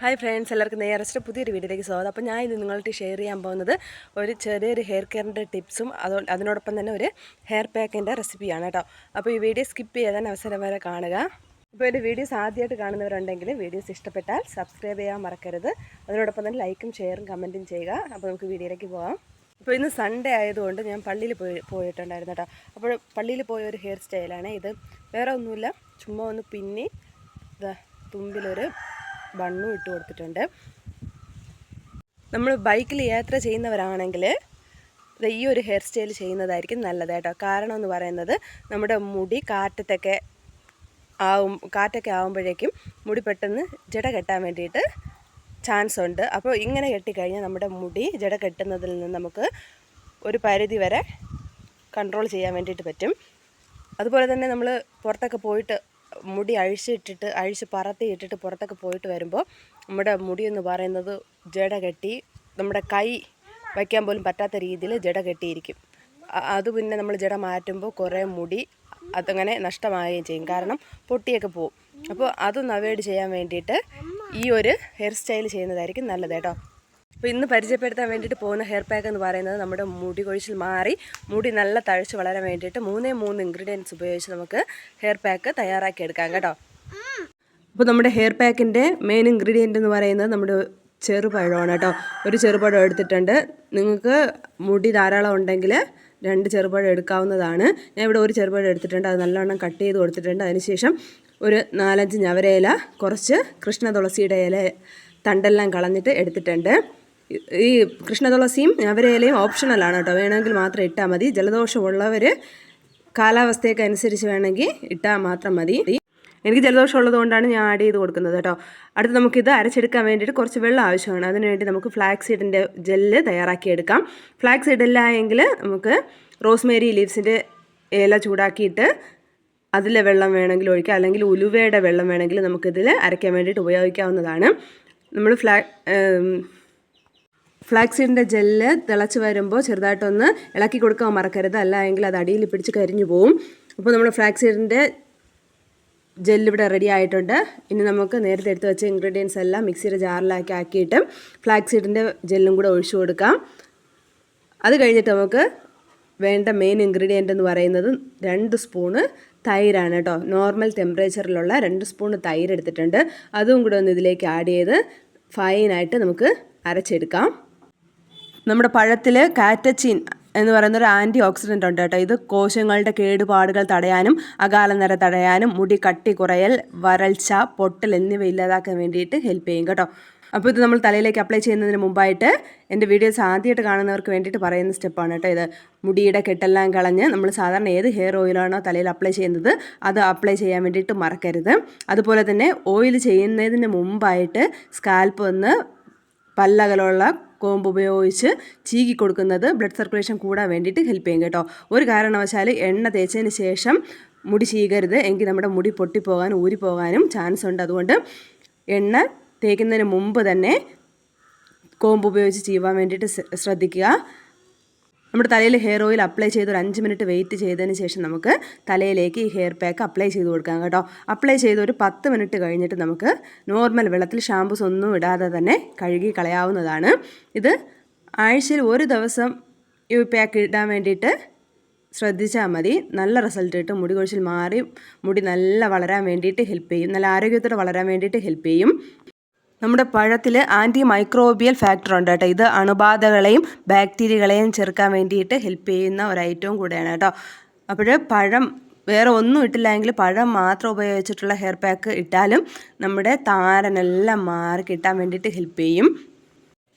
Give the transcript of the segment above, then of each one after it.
Hi friends എല്ലാവർക്കും നേരസ്റ്റ് പുതിയൊരു വീഡിയോയിലേക്ക് സ്വാഗതം. അപ്പോൾ ഞാൻ ഇത് നിങ്ങളായിട്ട് ഷെയർ ചെയ്യാൻ പോകുന്നത് ഒരു ചെറിയൊരു ഹെയർ കെയറിന്റെ ടിപ്സും അതോ അതിനോടൊപ്പം തന്നെ ഒരു ഹെയർ പാക്കിന്റെ റെസിപ്പിയാണ് കേട്ടോ. അപ്പോൾ ഈ വീഡിയോ സ്കിപ്പ് ചെയ്യാൻ അവസരം വരെ കാണുക. അപ്പോൾ എന്റെ വീഡിയോസ് ആദ്യമായിട്ട് കാണുന്നവരുണ്ടെങ്കിൽ വീഡിയോസ് ഇഷ്ടപ്പെട്ടാൽ സബ്സ്ക്രൈബ് ചെയ്യാൻ മറക്കരുത്. അതിനോടൊപ്പം തന്നെ ലൈക്കും ഷെയറും കമന്റും ചെയ്യുക. അപ്പോൾ നമുക്ക് വീഡിയോയിലേക്ക് പോകാം അപ്പോൾ ഇന്ന് സൺഡേ ആയതുകൊണ്ട് ഞാൻ പള്ളിയിൽ പോയി പോയിട്ടുണ്ടായിരുന്നു കേട്ടോ. അപ്പോൾ പള്ളിയിൽ പോയ ഒരു ഹെയർ സ്റ്റൈലാണ് ഇത്. വേറെ ഒന്നുമില്ല. ചുമ്മാ ഒന്ന് പിന്നി തുമ്പിലൊരു ബണ്ണും ഇട്ട് കൊടുത്തിട്ടുണ്ട്. നമ്മൾ ബൈക്കിൽ യാത്ര ചെയ്യുന്നവരാണെങ്കിൽ ഈ ഒരു ഹെയർ സ്റ്റൈൽ ചെയ്യുന്നതായിരിക്കും നല്ലത് കേട്ടോ. കാരണം എന്ന് പറയുന്നത് നമ്മുടെ മുടി കാറ്റത്തൊക്കെ ആവും കാറ്റൊക്കെ ആവുമ്പോഴേക്കും മുടി പെട്ടെന്ന് ജട കെട്ടാൻ വേണ്ടിയിട്ട് ചാൻസ് ഉണ്ട്. അപ്പോൾ ഇങ്ങനെ കെട്ടിക്കഴിഞ്ഞാൽ നമ്മുടെ മുടി ജട കെട്ടുന്നതിൽ നിന്ന് നമുക്ക് ഒരു പരിധി വരെ കൺട്രോൾ ചെയ്യാൻ വേണ്ടിയിട്ട് പറ്റും. അതുപോലെ തന്നെ നമ്മൾ പുറത്തൊക്കെ പോയിട്ട് മുടി അഴിച്ചിട്ടിട്ട് അഴിച്ച് പറത്തി ഇട്ടിട്ട് പുറത്തൊക്കെ പോയിട്ട് വരുമ്പോൾ നമ്മുടെ മുടി എന്ന് പറയുന്നത് ജട കെട്ടി നമ്മുടെ കൈ വയ്ക്കാൻ പോലും പറ്റാത്ത രീതിയിൽ ജട കെട്ടിയിരിക്കും. അത് പിന്നെ നമ്മൾ ജട മാറ്റുമ്പോൾ കുറേ മുടി അതങ്ങനെ നഷ്ടമാവുകയും ചെയ്യും. കാരണം പൊട്ടിയൊക്കെ പോവും. അപ്പോൾ അതൊന്ന് അവോയ്ഡ് ചെയ്യാൻ വേണ്ടിയിട്ട് ഈ ഒരു ഹെയർ സ്റ്റൈൽ ചെയ്യുന്നതായിരിക്കും നല്ലത് കേട്ടോ. അപ്പോൾ ഇന്ന് പരിചയപ്പെടുത്താൻ വേണ്ടിയിട്ട് പോകുന്ന ഹെയർ പാക്ക് എന്ന് പറയുന്നത് നമ്മുടെ മുടി കൊഴിച്ചിൽ മാറി മുടി നല്ല തഴച്ച് വളരാൻ വേണ്ടിയിട്ട് മൂന്നേ മൂന്ന് ഇൻഗ്രീഡിയൻസ് ഉപയോഗിച്ച് നമുക്ക് ഹെയർ പാക്ക് തയ്യാറാക്കി എടുക്കാം കേട്ടോ. അപ്പോൾ നമ്മുടെ ഹെയർ പാക്കിന്റെ മെയിൻ ഇൻഗ്രീഡിയന്റ് എന്ന് പറയുന്നത് നമ്മുടെ ചെറുപഴമാണ് കേട്ടോ. ഒരു ചെറുപഴം എടുത്തിട്ടുണ്ട്. നിങ്ങൾക്ക് മുടി ധാരാളം ഉണ്ടെങ്കിൽ രണ്ട് ചെറുപഴം എടുക്കാവുന്നതാണ്. ഞാൻ ഇവിടെ ഒരു ചെറുപഴം എടുത്തിട്ടുണ്ട്. അത് നല്ലവണ്ണം കട്ട് ചെയ്ത് കൊടുത്തിട്ടുണ്ട്. അതിനുശേഷം ഒരു നാലഞ്ച് ഞവരയില കുറച്ച് കൃഷ്ണ തുളസിയുടെ ഇല തണ്ടെല്ലാം കളഞ്ഞിട്ട് എടുത്തിട്ടുണ്ട്. ഈ- കൃഷ്ണതുളസിയും കൃഷ്ണ തുളസിയും ഞവരയിലയും ഓപ്ഷണലാണ് കേട്ടോ. വേണമെങ്കിൽ മാത്രം ഇട്ടാൽ മതി. ജലദോഷമുള്ളവർ കാലാവസ്ഥയൊക്കെ അനുസരിച്ച് വേണമെങ്കിൽ ഇട്ടാൽ മാത്രം മതി. എനിക്ക് ജലദോഷം ഉള്ളതുകൊണ്ടാണ് ഞാൻ ആഡ് ചെയ്ത് കൊടുക്കുന്നത് കേട്ടോ. അടുത്ത് നമുക്കിത് അരച്ചെടുക്കാൻ വേണ്ടിയിട്ട് കുറച്ച് വെള്ളം ആവശ്യമാണ്. അതിനുവേണ്ടി നമുക്ക് ഫ്ലാക്സ് സീഡിന്റെ ജെല്ല് തയ്യാറാക്കിയെടുക്കാം ഫ്ലാക്സ് സീഡില്ല എങ്കിൽ നമുക്ക് റോസ്മേരി ലീവ്സിന്റെ ഇല ചൂടാക്കിയിട്ട് അതിലെ വെള്ളം വേണമെങ്കിൽ ഒഴിക്കാം. അല്ലെങ്കിൽ ഉലുവയുടെ വെള്ളം വേണമെങ്കിൽ നമുക്കിതിൽ അരയ്ക്കാൻ വേണ്ടിയിട്ട് ഉപയോഗിക്കാവുന്നതാണ്. നമ്മൾ ഫ്ലാ ഫ്ലാക്സീഡിന്റെ ജെല്ല് തിളച്ച് വരുമ്പോൾ ചെറുതായിട്ടൊന്ന് ഇളക്കി കൊടുക്കാൻ മറക്കരുത്. അല്ല എങ്കിൽ അത് അടിയിൽ പിടിച്ച് കരിഞ്ഞു പോവും. അപ്പോൾ നമ്മൾ ഫ്ലാക്സീഡിന്റെ ജെല്ല് ഇവിടെ റെഡി ആയിട്ടുണ്ട്. ഇനി നമുക്ക് നേരത്തെ എടുത്ത് വെച്ച ഇൻഗ്രീഡിയൻസ് എല്ലാം മിക്സിയുടെ ജാറിലാക്കി ആക്കിയിട്ട് ഫ്ലാക്സീഡിന്റെ ജെല്ലും കൂടെ ഒഴിച്ചു കൊടുക്കാം. അത് കഴിഞ്ഞിട്ട് നമുക്ക് വേണ്ട മെയിൻ ഇൻഗ്രീഡിയന്റ് എന്ന് പറയുന്നത് രണ്ട് സ്പൂണ് തൈരാണ് കേട്ടോ. നോർമൽ ടെമ്പറേച്ചറിലുള്ള രണ്ട് സ്പൂണ് തൈര് എടുത്തിട്ടുണ്ട്. അതും കൂടെ ഒന്ന് ഇതിലേക്ക് ആഡ് ചെയ്ത് ഫൈനായിട്ട് നമുക്ക് അരച്ചെടുക്കാം. നമ്മുടെ പഴത്തിൽ കാറ്റച്ചിൻ എന്ന് പറയുന്ന ഒരു ആന്റി ഓക്സിഡന്റ് ഉണ്ട് കേട്ടോ. ഇത് കോശങ്ങളുടെ കേടുപാടുകൾ തടയാനും അകാലനര തടയാനും മുടി കട്ടി കുറയൽ വരൾച്ച പൊട്ടൽ എന്നിവ ഇല്ലാതാക്കാൻ വേണ്ടിയിട്ട് ഹെൽപ്പ് ചെയ്യും കേട്ടോ. അപ്പോൾ ഇത് നമ്മൾ തലയിലേക്ക് അപ്ലൈ ചെയ്യുന്നതിന് മുമ്പായിട്ട് എന്റെ വീഡിയോസ് ആദ്യമായിട്ട് കാണുന്നവർക്ക് വേണ്ടിയിട്ട് പറയുന്ന സ്റ്റെപ്പാണ് കേട്ടോ ഇത്. മുടിയുടെ കെട്ടെല്ലാം കളഞ്ഞ് നമ്മൾ സാധാരണ ഏത് ഹെയർ ഓയിലാണോ തലയിൽ അപ്ലൈ ചെയ്യുന്നത് അത് അപ്ലൈ ചെയ്യാൻ വേണ്ടിയിട്ട് മറക്കരുത്. അതുപോലെ തന്നെ ഓയിൽ ചെയ്യുന്നതിന് മുമ്പായിട്ട് സ്കാൽപ്പ് ഒന്ന് പല്ലകലുള്ള കോമ്പ് ഉപയോഗിച്ച് ചീകി കൊടുക്കുന്നത് ബ്ലഡ് സർക്കുലേഷൻ കൂടാൻ വേണ്ടിയിട്ട് ഹെൽപ്പ് ചെയ്യും കേട്ടോ. ഒരു കാരണവശാൽ എണ്ണ തേച്ചതിന് ശേഷം മുടി ചീകരുത്. എങ്കിൽ നമ്മുടെ മുടി പൊട്ടിപ്പോകാനും ഊരിപ്പോകാനും ചാൻസ് ഉണ്ട്. അതുകൊണ്ട് എണ്ണ തേക്കുന്നതിന് മുമ്പ് തന്നെ കോമ്പ് ഉപയോഗിച്ച് ചീവാൻ വേണ്ടിയിട്ട് ശ്രദ്ധിക്കുക. നമ്മുടെ തലയിൽ ഹെയർ ഓയിൽ അപ്ലൈ ചെയ്ത് ഒരു അഞ്ച് മിനിറ്റ് വെയിറ്റ് ചെയ്തതിന് ശേഷം നമുക്ക് തലയിലേക്ക് ഈ ഹെയർ പാക്ക് അപ്ലൈ ചെയ്ത് കൊടുക്കാം കേട്ടോ. അപ്ലൈ ചെയ്ത് ഒരു പത്ത് മിനിറ്റ് കഴിഞ്ഞിട്ട് നമുക്ക് നോർമൽ വെള്ളത്തിൽ ഷാമ്പൂസ് ഒന്നും ഇടാതെ തന്നെ കഴുകി കളയാവുന്നതാണ്. ഇത് ആഴ്ചയിൽ ഒരു ദിവസം ഈ പാക്ക് ഇടാൻ വേണ്ടിയിട്ട് ശ്രദ്ധിച്ചാൽ മതി. നല്ല റിസൾട്ട് കിട്ടും. മുടി കൊഴിച്ചിൽ മാറി മുടി നല്ല വളരാൻ വേണ്ടിയിട്ട് ഹെൽപ്പ് ചെയ്യും. നല്ല ആരോഗ്യത്തോടെ വളരാൻ വേണ്ടിയിട്ട് ഹെൽപ്പ് ചെയ്യും. നമ്മുടെ പഴത്തിൽ ആന്റി മൈക്രോബിയൽ ഫാക്ടർ ഉണ്ട് കേട്ടോ. ഇത് അണുബാധകളെയും ബാക്ടീരിയകളെയും ചെറുക്കാൻ വേണ്ടിയിട്ട് ഹെൽപ്പ് ചെയ്യുന്ന ഒരു ഐറ്റവും കൂടെയാണ് കേട്ടോ. അപ്പോൾ പഴം വേറെ ഒന്നും ഇട്ടില്ലെങ്കിൽ പഴം മാത്രം ഉപയോഗിച്ചിട്ടുള്ള ഹെയർ പാക്ക് ഇട്ടാലും നമ്മുടെ താരനെല്ലാം മാറി കിട്ടാൻ വേണ്ടിയിട്ട് ഹെൽപ്പ് ചെയ്യും.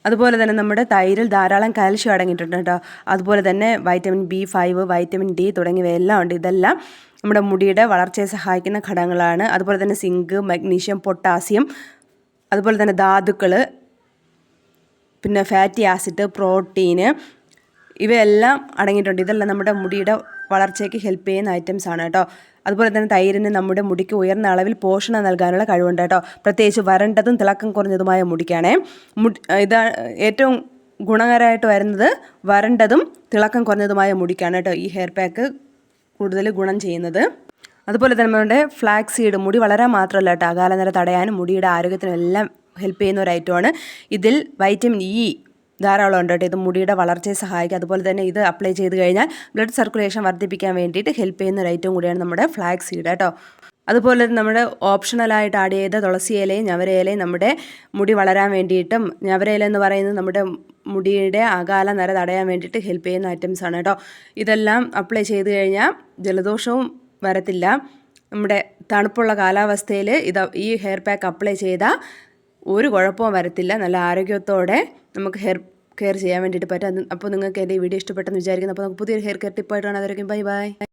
അതുപോലെ തന്നെ നമ്മുടെ തൈരിൽ ധാരാളം കാൽഷ്യം അടങ്ങിയിട്ടുണ്ട് കേട്ടോ. അതുപോലെ തന്നെ vitamin B five vitamin D തുടങ്ങിയവയെല്ലാം ഉണ്ട്. ഇതെല്ലാം നമ്മുടെ മുടിയുടെ വളർച്ചയെ സഹായിക്കുന്ന ഘടകങ്ങളാണ്. അതുപോലെ തന്നെ സിങ്ക് മഗ്നീഷ്യം പൊട്ടാസ്യം അതുപോലെ തന്നെ ധാതുക്കൾ പിന്നെ ഫാറ്റി ആസിഡ് പ്രോട്ടീന് ഇവയെല്ലാം അടങ്ങിയിട്ടുണ്ട്. ഇതെല്ലാം നമ്മുടെ മുടിയുടെ വളർച്ചയ്ക്ക് ഹെൽപ്പ് ചെയ്യുന്ന ഐറ്റംസ് ആണ് കേട്ടോ. അതുപോലെ തന്നെ തൈരിന് നമ്മുടെ മുടിക്ക് ഉയർന്ന അളവിൽ പോഷണം നൽകാനുള്ള കഴിവുണ്ട് കേട്ടോ. പ്രത്യേകിച്ച് വരണ്ടതും തിളക്കം കുറഞ്ഞതുമായ മുടിക്കാണേ. മുടി ഇതാ ഏറ്റവും ഗുണകരമായിട്ട് വരുന്നത് വരണ്ടതും തിളക്കം കുറഞ്ഞതുമായ മുടിക്കാണ് കേട്ടോ ഈ ഹെയർ പാക്ക് കൂടുതൽ ഗുണം ചെയ്യുന്നത്. അതുപോലെ തന്നെ നമ്മുടെ ഫ്ലാക്സ് സീഡ് മുടി വളരാൻ മാത്രമല്ല കേട്ടോ. അകാലനര തടയാനും മുടിയുടെ ആരോഗ്യത്തിനും എല്ലാം ഹെൽപ്പ് ചെയ്യുന്ന ഒരു ഐറ്റമാണ് ഇതിൽ വൈറ്റമിൻ ഇ ധാരാളം ഉണ്ട് കേട്ടോ. ഇത് മുടിയുടെ വളർച്ചയെ സഹായിക്കും. അതുപോലെ തന്നെ ഇത് അപ്ലൈ ചെയ്ത് കഴിഞ്ഞാൽ ബ്ലഡ് സർക്കുലേഷൻ വർദ്ധിപ്പിക്കാൻ വേണ്ടിയിട്ട് ഹെൽപ്പ് ചെയ്യുന്ന ഒരു ഐറ്റം കൂടിയാണ് നമ്മുടെ ഫ്ലാക്സ് സീഡ് കേട്ടോ. അതുപോലെ നമ്മുടെ ഓപ്ഷണലായിട്ട് ആഡ് ചെയ്ത തുളസി ഇലയും ഞവര ഇലയും നമ്മുടെ മുടി വളരാൻ വേണ്ടിയിട്ടും ഞവര ഇല എന്ന് പറയുന്നത് നമ്മുടെ മുടിയുടെ അകാല നര തടയാൻ വേണ്ടിയിട്ട് ഹെൽപ്പ് ചെയ്യുന്ന ഐറ്റംസ് ആണ് കേട്ടോ. ഇതെല്ലാം അപ്ലൈ ചെയ്ത് കഴിഞ്ഞാൽ ജലദോഷവും വരത്തില്ല. നമ്മുടെ തണുപ്പുള്ള കാലാവസ്ഥയിൽ ഇത് ഈ ഹെയർ പാക്ക് അപ്ലൈ ചെയ്താൽ ഒരു കുഴപ്പവും വരത്തില്ല. നല്ല ആരോഗ്യത്തോടെ നമുക്ക് ഹെയർ കെയർ ചെയ്യാൻ വേണ്ടിയിട്ട് പറ്റും. അപ്പോൾ നിങ്ങൾക്ക് എന്റെ ഈ വീഡിയോ ഇഷ്ടപ്പെട്ടെന്ന് വിചാരിക്കുന്നു. അപ്പോൾ നമുക്ക് പുതിയൊരു ഹെയർ കെയർ ടിപ്പായിട്ട് കാണാം. അതായിരിക്കും ബൈ ബൈ.